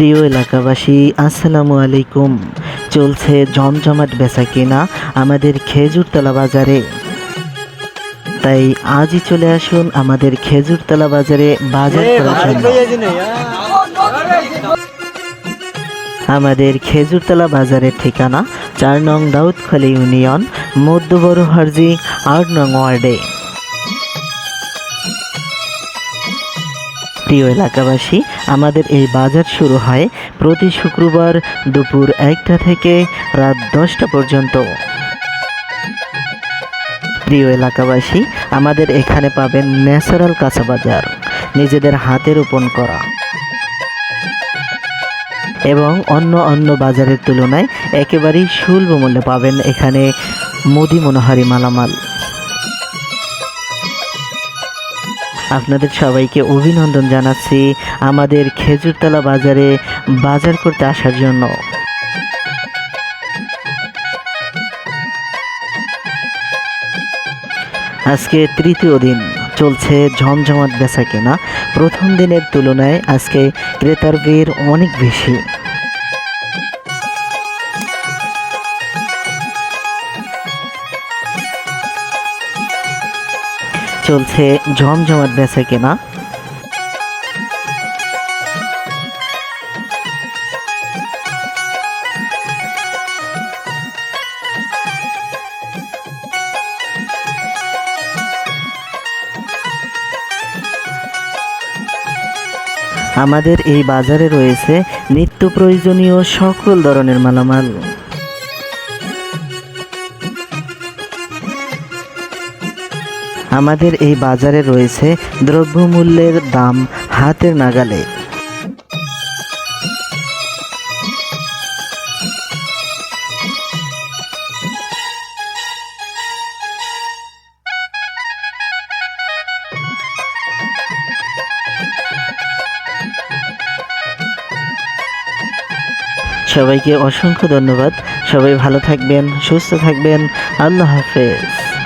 প্রিয় এলাকাবাসী আসসালামু আলাইকুম। চলছে জমজমাট বেচা কেনা আমাদের খেজুরতলা বাজারে। তাই আজই চলে আসুন আমাদের খেজুরতলা বাজারে বাজার আমাদের খেজুরতলা বাজারের ঠিকানা চার নং দাউদখালী ইউনিয়ন মধ্য বড় হারজি আট নং ওয়ার্ডে। প্রিয় এলাকাবাসী, আমাদের এই বাজার শুরু হয় প্রতি শুক্রবার দুপুর একটা থেকে রাত দশটা পর্যন্ত। প্রিয় এলাকাবাসী, আমাদের এখানে পাবেন ন্যাচারাল কাঁচা বাজার, নিজেদের হাতে রোপণ করা। এবং অন্য অন্য বাজারের তুলনায় একেবারেই সুলভ মূল্যে পাবেন এখানে মুদি মনোহারি মালামাল। আপনাদের সবাইকে অভিনন্দন জানাচ্ছি আমাদের খেজুরতলা বাজারে বাজার করতে আসার জন্য। আজকে তৃতীয় দিন চলছে ঝমঝমাট বেচা কেনা। প্রথম দিনের তুলনায় আজকে ক্রেতার ভিড় অনেক বেশি। চলছে ঝমঝমাট বেচা কেনা। আমাদের এই বাজারে রয়েছে নিত্য প্রয়োজনীয় সকল ধরনের মালামাল। আমাদের এই বাজারে রয়েছে দ্রব্যমূল্যের দাম হাতের নাগালে। সবাইকে অসংখ্য ধন্যবাদ। সবাই ভালো থাকবেন, সুস্থ থাকবেন। আল্লাহ হাফেজ।